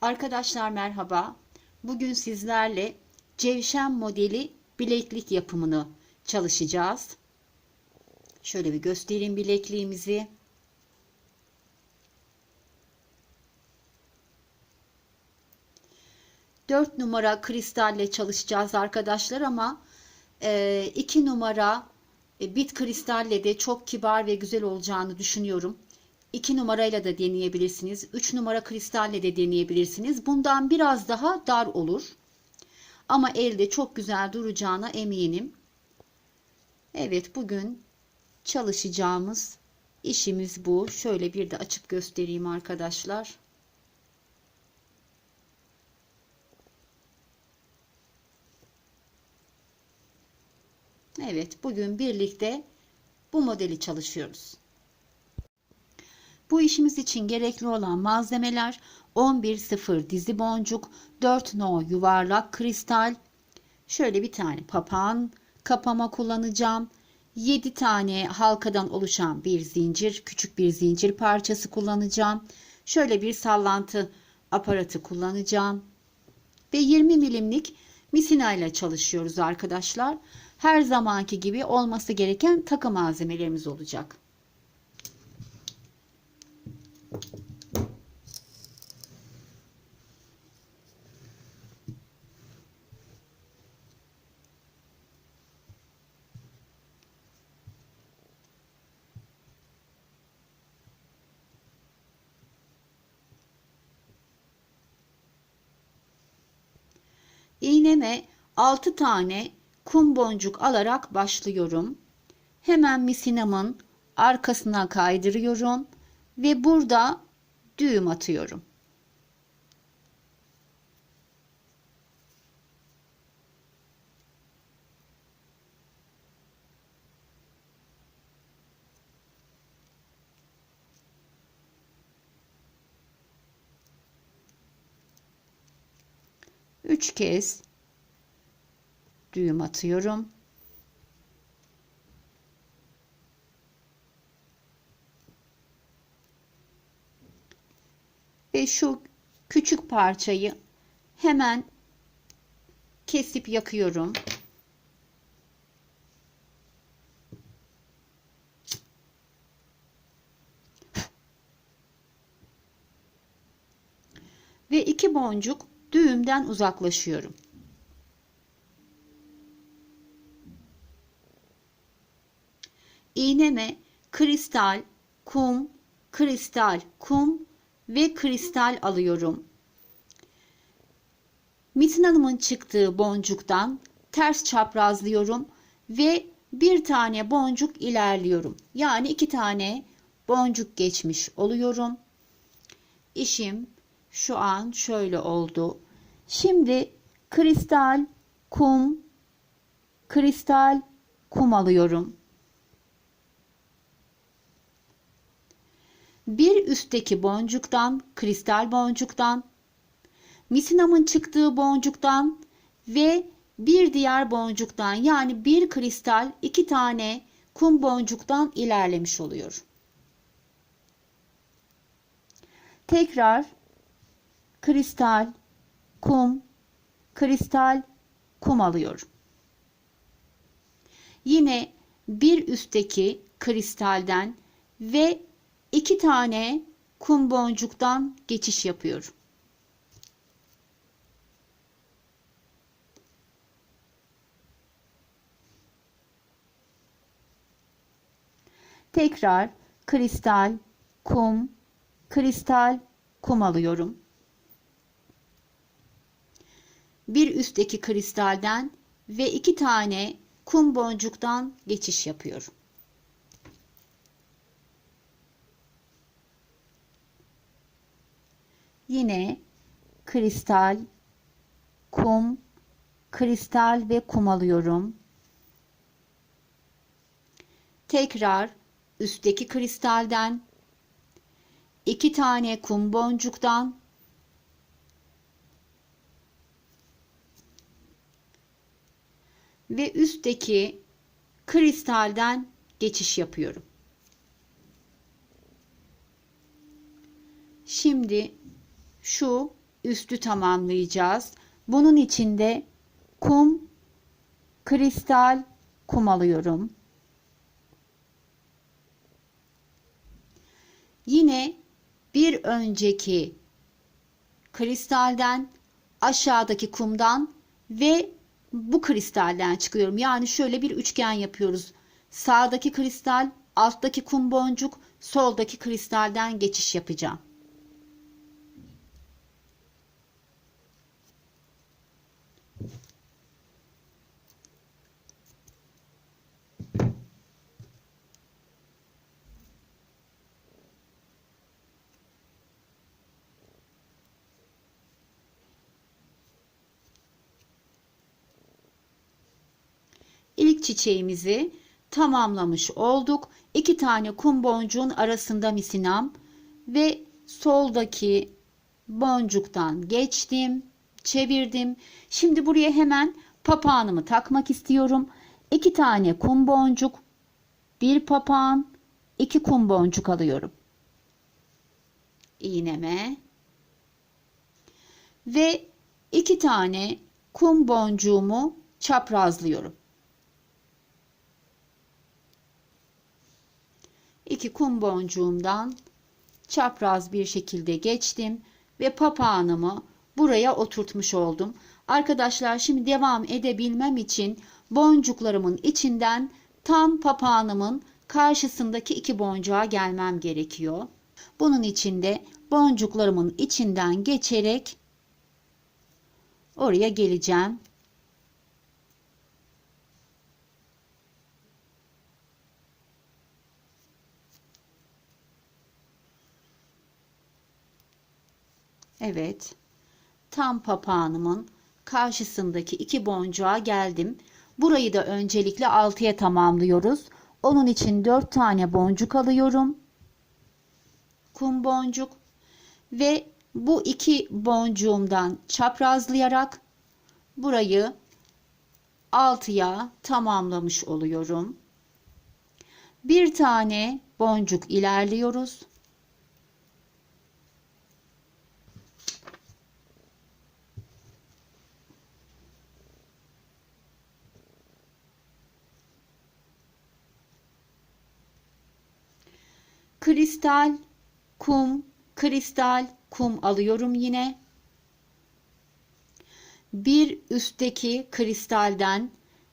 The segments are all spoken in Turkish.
Arkadaşlar merhaba. Bugün sizlerle cevşen modeli bileklik yapımını çalışacağız. Şöyle bir göstereyim bilekliğimizi. Dört numara kristalle çalışacağız arkadaşlar ama e, iki numara e, bit kristalle de çok kibar ve güzel olacağını düşünüyorum. 2 numarayla da deneyebilirsiniz. 3 numara kristalle de deneyebilirsiniz. Bundan biraz daha dar olur. Ama elde çok güzel duracağına eminim. Evet bugün çalışacağımız işimiz bu. Şöyle bir de açıp göstereyim arkadaşlar. Evet bugün birlikte bu modeli çalışıyoruz. Bu işimiz için gerekli olan malzemeler 11.0 dizi boncuk, 4 no yuvarlak kristal, şöyle bir tane papağan kapama kullanacağım. 7 tane halkadan oluşan bir zincir, küçük bir zincir parçası kullanacağım. Şöyle bir sallantı aparatı kullanacağım. Ve 20 milimlik misina ile çalışıyoruz arkadaşlar. Her zamanki gibi olması gereken takı malzemelerimiz olacak. İğneme 6 tane kum boncuk alarak başlıyorum. Hemen misinamın arkasına kaydırıyorum ve burada düğüm atıyorum. Üç kez düğüm atıyorum. Ve şu küçük parçayı hemen kesip yakıyorum. Ve iki boncuk düğümden uzaklaşıyorum. İğneme kristal, kum, kristal, kum ve kristal alıyorum. Metin Hanım'ın çıktığı boncuktan ters çaprazlıyorum ve bir tane boncuk ilerliyorum. Yani iki tane boncuk geçmiş oluyorum. İşim şu an şöyle oldu. Şimdi kristal, kum, kristal, kum alıyorum. Bir üstteki boncuktan, kristal boncuktan, misinamın çıktığı boncuktan ve bir diğer boncuktan yani bir kristal iki tane kum boncuktan ilerlemiş oluyor. Tekrar kristal, kum, kristal, kum alıyorum. Yine bir üstteki kristalden ve iki tane kum boncuktan geçiş yapıyorum. Tekrar kristal, kum, kristal, kum alıyorum. Bir üstteki kristalden ve iki tane kum boncuktan geçiş yapıyorum. Yine kristal, kum, kristal ve kum alıyorum. Tekrar üstteki kristalden iki tane kum boncuktan ve üstteki kristalden geçiş yapıyorum. Şimdi şu üstü tamamlayacağız. Bunun için de kum, kristal, kum alıyorum. Yine bir önceki kristalden aşağıdaki kumdan ve bu kristalden çıkıyorum. Yani şöyle bir üçgen yapıyoruz. Sağdaki kristal, alttaki kum boncuk, soldaki kristalden geçiş yapacağım. İlk çiçeğimizi tamamlamış olduk. İki tane kum boncuğun arasında misinam ve soldaki boncuktan geçtim, çevirdim. Şimdi buraya hemen papağanımı takmak istiyorum. İki tane kum boncuk, bir papağan, iki kum boncuk alıyorum. İğneme ve iki tane kum boncuğumu çaprazlıyorum. İki kum boncuğumdan çapraz bir şekilde geçtim ve papağanımı buraya oturtmuş oldum. Arkadaşlar şimdi devam edebilmem için boncuklarımın içinden tam papağanımın karşısındaki iki boncuğa gelmem gerekiyor. Bunun için de boncuklarımın içinden geçerek oraya geleceğim. Evet. Tam papağanımın karşısındaki iki boncuğa geldim. Burayı da öncelikle 6'ya tamamlıyoruz. Onun için 4 tane boncuk alıyorum. Kum boncuk ve bu iki boncuğumdan çaprazlayarak burayı 6'ya tamamlamış oluyorum. Bir tane boncuk ilerliyoruz. Kristal, kum, kristal, kum alıyorum yine. Bir üstteki kristalden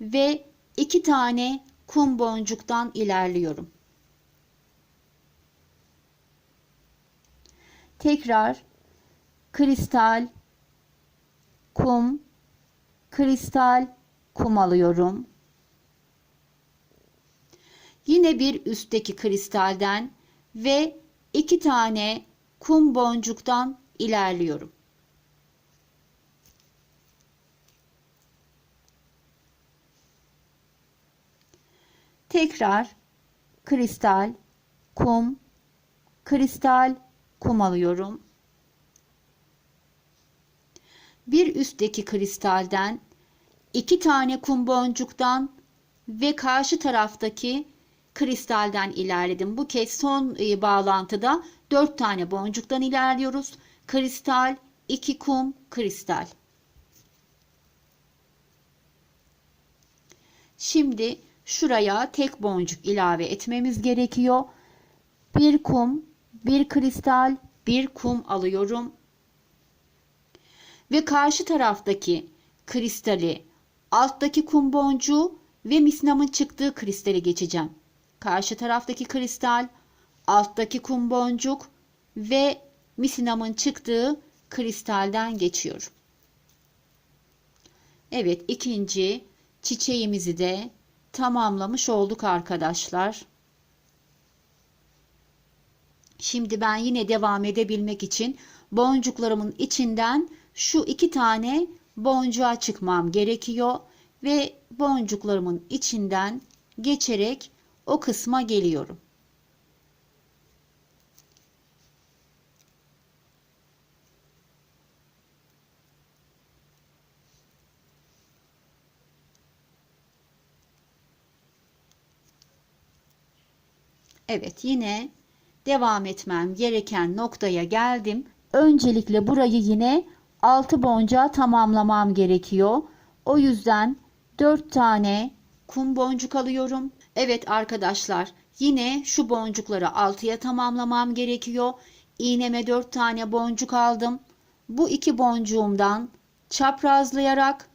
ve iki tane kum boncuktan ilerliyorum. Tekrar kristal, kum, kristal, kum alıyorum. Yine bir üstteki kristalden ve iki tane kum boncuktan ilerliyorum. Tekrar kristal, kum, kristal, kum alıyorum. Bir üstteki kristalden iki tane kum boncuktan ve karşı taraftaki kristalden ilerledim. Bu kez son e, bağlantıda 4 tane boncuktan ilerliyoruz. Kristal, 2 kum, kristal. Şimdi şuraya tek boncuk ilave etmemiz gerekiyor. Bir kum, bir kristal, bir kum alıyorum. Ve karşı taraftaki kristali, alttaki kum boncuğu ve misnamın çıktığı kristali geçeceğim karşı taraftaki kristal, alttaki kum boncuk ve misinamın çıktığı kristalden geçiyorum. Evet ikinci çiçeğimizi de tamamlamış olduk arkadaşlar. Şimdi ben yine devam edebilmek için boncuklarımın içinden şu iki tane boncuğa çıkmam gerekiyor ve boncuklarımın içinden geçerek o kısma geliyorum. Evet yine devam etmem gereken noktaya geldim. öncelikle burayı yine 6 boncuğa tamamlamam gerekiyor. O yüzden 4 tane kum boncuk alıyorum. Evet arkadaşlar yine şu boncukları 6'ya tamamlamam gerekiyor. İğneme 4 tane boncuk aldım. Bu iki boncuğumdan çaprazlayarak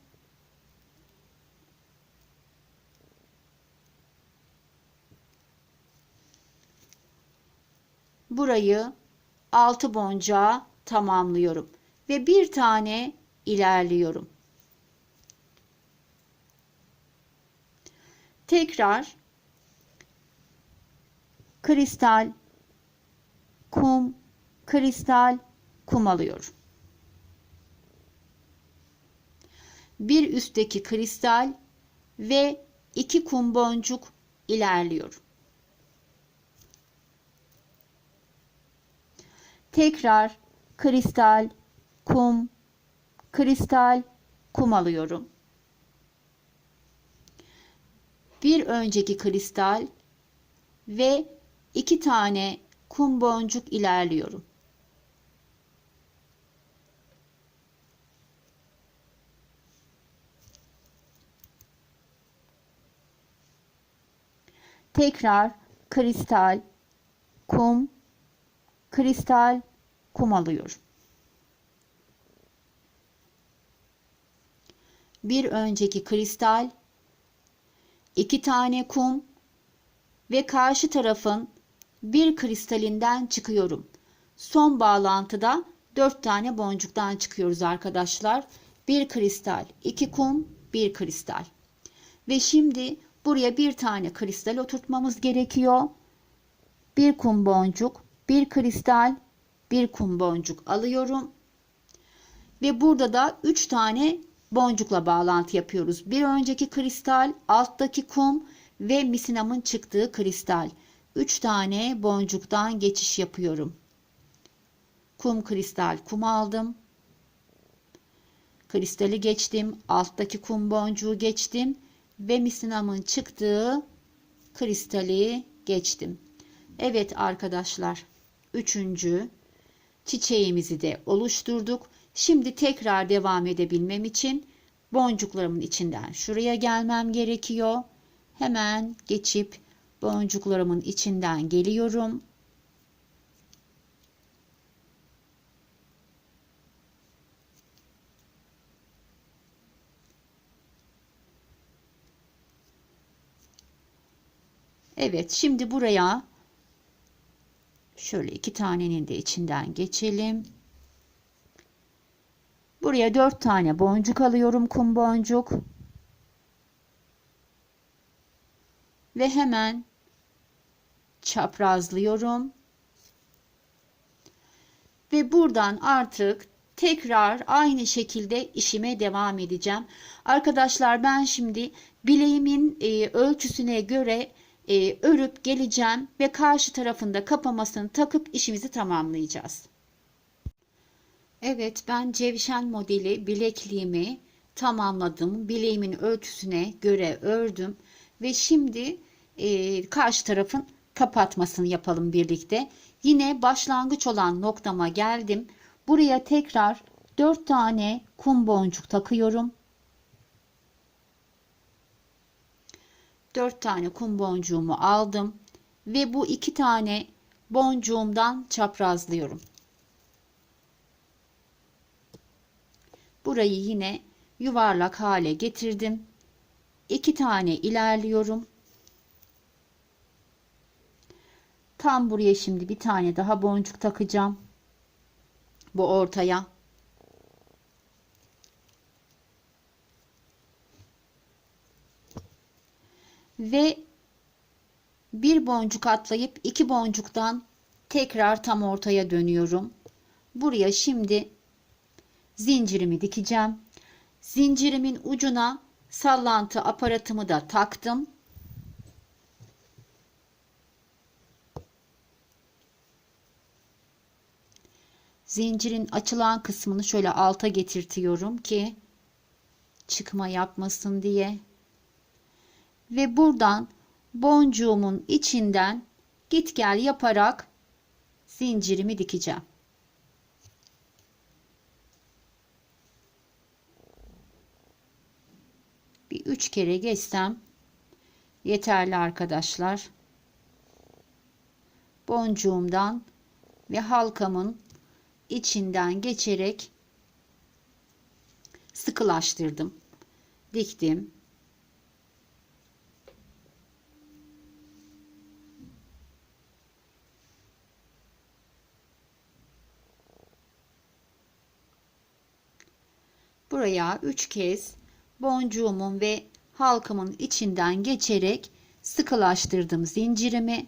burayı 6 boncuğa tamamlıyorum ve bir tane ilerliyorum. Tekrar kristal, kum, kristal, kum alıyorum. Bir üstteki kristal ve iki kum boncuk ilerliyorum. Tekrar kristal, kum, kristal, kum alıyorum. Bir önceki kristal ve iki tane kum boncuk ilerliyorum. Tekrar kristal, kum, kristal, kum alıyorum. Bir önceki kristal, iki tane kum ve karşı tarafın bir kristalinden çıkıyorum. Son bağlantıda dört tane boncuktan çıkıyoruz arkadaşlar. Bir kristal, iki kum, bir kristal. Ve şimdi buraya bir tane kristal oturtmamız gerekiyor. Bir kum boncuk, bir kristal, bir kum boncuk alıyorum. Ve burada da 3 tane boncukla bağlantı yapıyoruz. Bir önceki kristal, alttaki kum ve misinamın çıktığı kristal. 3 tane boncuktan geçiş yapıyorum. Kum kristal kum aldım. Kristali geçtim. Alttaki kum boncuğu geçtim. Ve misinamın çıktığı kristali geçtim. Evet arkadaşlar. Üçüncü çiçeğimizi de oluşturduk. Şimdi tekrar devam edebilmem için boncuklarımın içinden şuraya gelmem gerekiyor. Hemen geçip boncuklarımın içinden geliyorum. Evet, şimdi buraya şöyle iki tanenin de içinden geçelim. Buraya dört tane boncuk alıyorum, kum boncuk. Ve hemen çaprazlıyorum. Ve buradan artık tekrar aynı şekilde işime devam edeceğim. Arkadaşlar ben şimdi bileğimin e, ölçüsüne göre e, örüp geleceğim ve karşı tarafında kapamasını takıp işimizi tamamlayacağız. Evet ben cevşen modeli bilekliğimi tamamladım. Bileğimin ölçüsüne göre ördüm ve şimdi e, karşı tarafın kapatmasını yapalım birlikte. Yine başlangıç olan noktama geldim. Buraya tekrar 4 tane kum boncuk takıyorum. 4 tane kum boncuğumu aldım ve bu iki tane boncuğumdan çaprazlıyorum. Burayı yine yuvarlak hale getirdim. 2 tane ilerliyorum. Tam buraya şimdi bir tane daha boncuk takacağım. Bu ortaya. Ve bir boncuk atlayıp iki boncuktan tekrar tam ortaya dönüyorum. Buraya şimdi zincirimi dikeceğim. Zincirimin ucuna sallantı aparatımı da taktım. Zincirin açılan kısmını şöyle alta getirtiyorum ki çıkma yapmasın diye. Ve buradan boncuğumun içinden git gel yaparak zincirimi dikeceğim. Bir üç kere geçsem yeterli arkadaşlar. Boncuğumdan ve halkamın içinden geçerek sıkılaştırdım. Diktim. Buraya 3 kez boncuğumun ve halkamın içinden geçerek sıkılaştırdım zincirimi.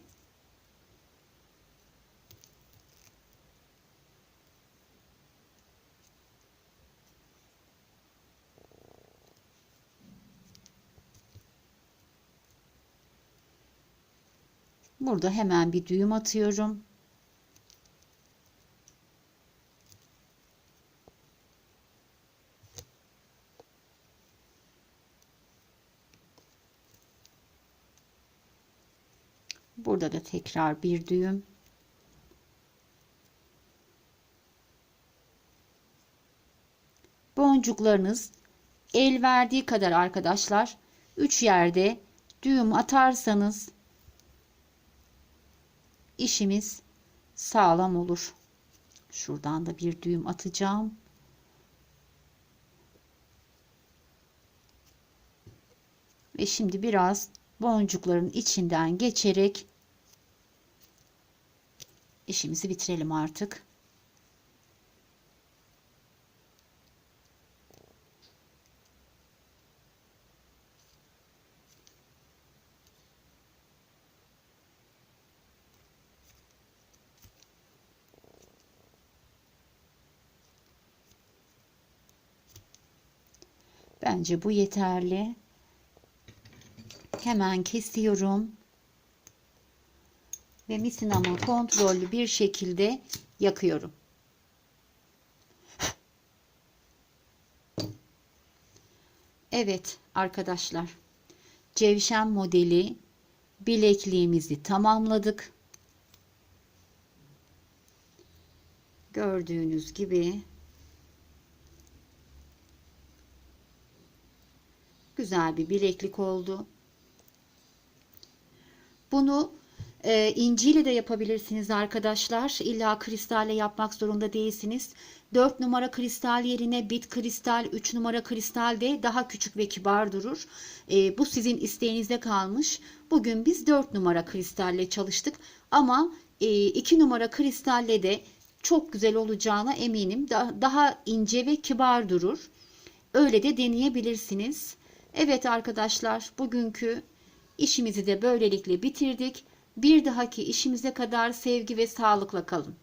Burada hemen bir düğüm atıyorum. Burada da tekrar bir düğüm. Boncuklarınız el verdiği kadar arkadaşlar 3 yerde düğüm atarsanız işimiz sağlam olur. Şuradan da bir düğüm atacağım. Ve şimdi biraz boncukların içinden geçerek işimizi bitirelim artık. Bence bu yeterli. Hemen kesiyorum. Ve misinamı kontrollü bir şekilde yakıyorum. Evet arkadaşlar. Cevşen modeli bilekliğimizi tamamladık. Gördüğünüz gibi güzel bir bileklik oldu. Bunu e, inciyle de yapabilirsiniz arkadaşlar. İlla kristalle yapmak zorunda değilsiniz. 4 numara kristal yerine bit kristal, 3 numara kristal de daha küçük ve kibar durur. E, bu sizin isteğinize kalmış. Bugün biz 4 numara kristalle çalıştık. Ama e, 2 numara kristalle de çok güzel olacağına eminim. Da, daha ince ve kibar durur. Öyle de deneyebilirsiniz. Evet arkadaşlar bugünkü işimizi de böylelikle bitirdik. Bir dahaki işimize kadar sevgi ve sağlıkla kalın.